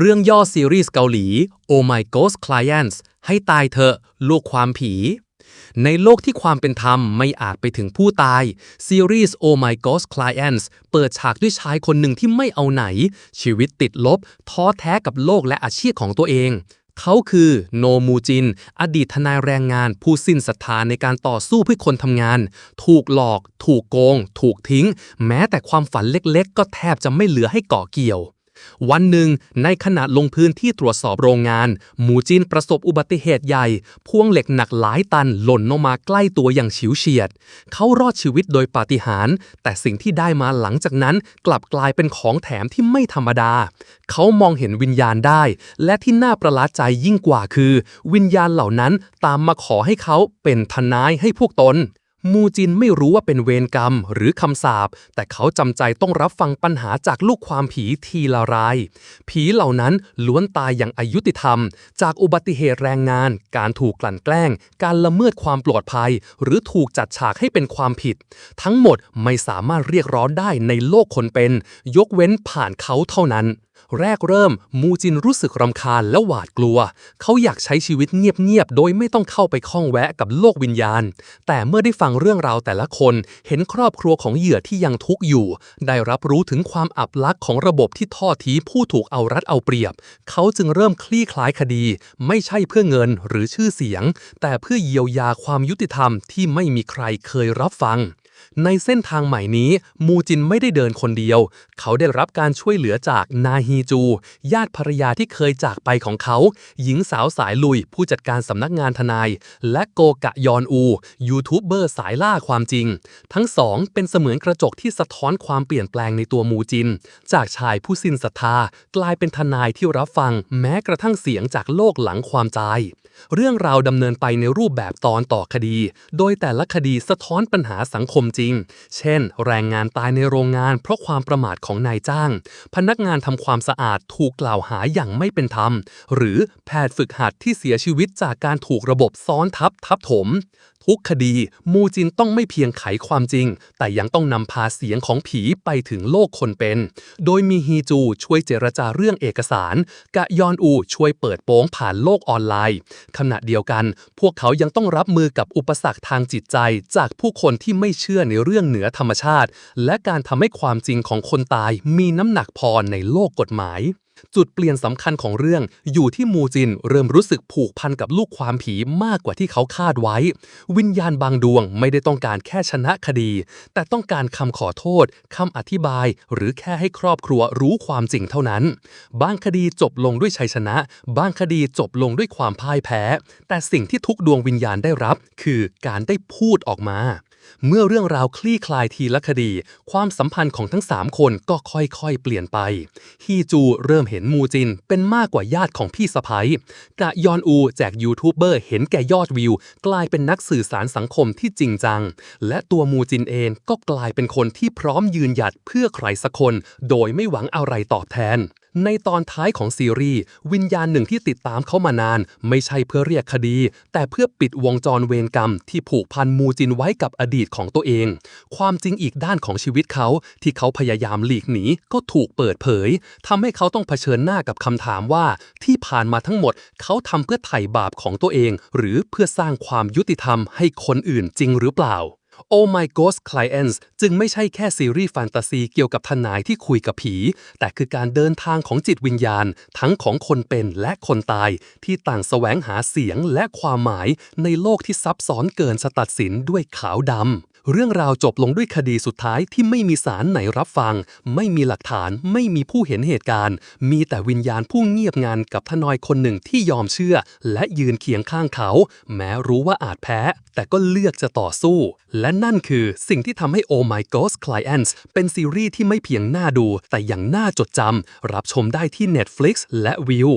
เรื่องย่อซีรีส์เกาหลี Oh My Ghost Clients ให้ตายเถอะลูกความผี ในโลกที่ความเป็นธรรมไม่อาจไปถึงผู้ตาย ซีรีส์ Oh My Ghost Clients เปิดฉากด้วยชายคนหนึ่งที่ไม่เอาไหน ชีวิตติดลบ ท้อแท้กับโลกและอาชีพของตัวเอง เขาคือโนมูจิน อดีตทนายแรงงาน ผู้สิ้นศรัทธาในการต่อสู้เพื่อคนทำงาน ถูกหลอก ถูกโกง ถูกทิ้ง แม้แต่ความฝันเล็กๆ ก็แทบจะไม่เหลือให้เกาะเกี่ยว วันหนึ่ง ในขณะลงพื้นที่ตรวจสอบโรงงาน หมูจินประสบอุบัติเหตุใหญ่ พ่วงเหล็กหนักหลายตันหล่นลงมาใกล้ตัวอย่างฉิวเฉียด เขารอดชีวิตโดยปาฏิหาริย์แต่สิ่งที่ได้มาหลังจากนั้นกลับกลายเป็นของแถมที่ไม่ธรรมดา เขามองเห็นวิญญาณได้ และที่น่าประหลาดใจยิ่งกว่าคือ วิญญาณเหล่านั้นตามมาขอให้เขาเป็นทนายให้พวกตน มูจินไม่รู้ว่าเป็นเวรกรรมหรือคำสาปแต่เขาจำใจต้องรับฟังปัญหาจากลูกความผีทีละราย ผีเหล่านั้นล้วนตายอย่างอายุติธรรม จากอุบัติเหตุแรงงาน การถูกกลั่นแกล้ง การละเมิดความปลอดภัย หรือถูกจัดฉากให้เป็นความผิด ทั้งหมดไม่สามารถเรียกร้องได้ในโลกคนเป็น ยกเว้นผ่านเขาเท่านั้น แรกเริ่มมูจินรู้สึกรำคาญและหวาดกลัว เขาอยากใช้ชีวิตเงียบๆ โดยไม่ต้องเข้าไปข้องแวะกับโลกวิญญาณ แต่เมื่อได้ฟังเรื่องราวแต่ละคน เห็นครอบครัวของเหยื่อที่ยังทุกข์อยู่ ได้รับรู้ถึงความอับลักษณ์ของระบบที่ทอดทิ้ผู้ถูกเอารัดเอาเปรียบ เขาจึงเริ่มคลี่คลายคดี ไม่ใช่เพื่อเงินหรือชื่อเสียง แต่เพื่อเยียวยาความยุติธรรมที่ไม่มีใครเคยรับฟัง ในเส้นทางใหม่นี้ มูจินไม่ได้เดินคนเดียว เขาได้รับการช่วยเหลือจากนาฮีจู ญาติภรรยาที่เคยจากไปของเขา หญิงสาวสายลุย ผู้จัดการสำนักงานทนาย และโกกะยอนอู ยูทูบเบอร์สายล่าความจริง ทั้งสองเป็นเสมือนกระจกที่สะท้อนความเปลี่ยนแปลงในตัวมูจิน จากชายผู้สิ้นศรัทธากลายเป็นทนายที่รับฟัง แม้กระทั่งเสียงจากโลกหลังความตาย เรื่องราวดำเนินไปในรูปแบบตอนต่อคดี โดยแต่ละคดีสะท้อนปัญหาสังคมจริง เช่น แรงงานตายในโรงงาน เพราะความประมาทของนายจ้าง พนักงานทำความสะอาดถูกกล่าวหาอย่างไม่เป็นธรรม หรือแพทย์ฝึกหัดที่เสียชีวิตจากการถูกระบบซ้อนทับทับถม ทุกคดี มูจินต้องไม่เพียงไขความจริง แต่ยังต้องนำพาเสียงของผีไปถึงโลกคนเป็น โดยมีฮีจูช่วยเจรจาเรื่องเอกสาร กะยอนอูช่วยเปิดโปงผ่านโลกออนไลน์ ขณะเดียวกัน พวกเขายังต้องรับมือกับอุปสรรคทางจิตใจจากผู้คนที่ไม่เชื่อในเรื่องเหนือธรรมชาติ และการทำให้ความจริงของคนตายมีน้ำหนักพอในโลกกฎหมาย จุดเปลี่ยนสำคัญของเรื่องอยู่ที่มูจินเริ่มรู้สึกผูกพันกับลูกความผีมากกว่าที่เขาคาดไว้ วิญญาณบางดวงไม่ได้ต้องการแค่ชนะคดี แต่ต้องการคำขอโทษคำอธิบาย หรือแค่ให้ครอบครัวรู้ความจริงเท่านั้น บางคดีจบลงด้วยชัยชนะ บางคดีจบลงด้วยความพ่ายแพ้ แต่สิ่งที่ทุกดวงวิญญาณได้รับ คือการได้พูดออกมา เมื่อเรื่องราวคลี่คลายทีละคดี ความสัมพันธ์ของทั้ง 3 คนก็ค่อยๆ เปลี่ยนไป ฮีจูเริ่มเห็นมูจินเป็นมากกว่าญาติของพี่สะพ้ยกะยอนอูแจกยูทูบเบอร์เห็นแก่ยอดวิว กลายเป็นนักสื่อสารสังคมที่จริงจัง และตัวมูจินเองก็กลายเป็นคนที่พร้อมยืนหยัดเพื่อใครสักคน โดยไม่หวังอะไรตอบแทน ในตอนท้ายของซีรีส์วิญญาณหนึ่งที่ติดตามเขามานาน ไม่ใช่เพื่อเรียกคดี แต่เพื่อปิดวงจรเวรกรรม ที่ผูกพันมูจินไว้กับอดีตของตัวเอง ความจริงอีกด้านของชีวิตเขา ที่เขาพยายามหลีกหนีก็ถูกเปิดเผยทำให้เขาต้องเผชิญหน้ากับคำถามว่า ที่ผ่านมาทั้งหมด เขาทำเพื่อไถ่บาปของตัวเอง หรือเพื่อสร้างความยุติธรรมให้คนอื่นจริงหรือเปล่า Oh My Ghost Clients จึงไม่ใช่แค่ซีรีส์แฟนตาซีเกี่ยวกับทนายที่คุยกับผี แต่คือการเดินทางของจิตวิญญาณ ทั้งของคนเป็นและคนตาย ที่ต่างแสวงหาเสียงและความหมายในโลกที่ซับซ้อนเกินสตัดสินด้วยขาวดำเรื่องราวจบลงด้วยคดีสุดท้ายที่ไม่มีสารไหนรับฟัง ไม่มีหลักฐานไม่มีผู้เห็นเหตุการณ์ มีแต่วิญญาณผู้เงียบงันกับทนายคนหนึ่งที่ยอมเชื่อ และยืนเคียงข้างเขา แม้รู้ว่าอาจแพ้ แต่ก็เลือกจะต่อสู้ และและนั่นคือสิ่งที่ทำให้ Oh My Ghost Clients เป็นซีรีส์ที่ไม่เพียงน่าดู แต่ยังน่าจดจำรับชมได้ที่ Netflix และ View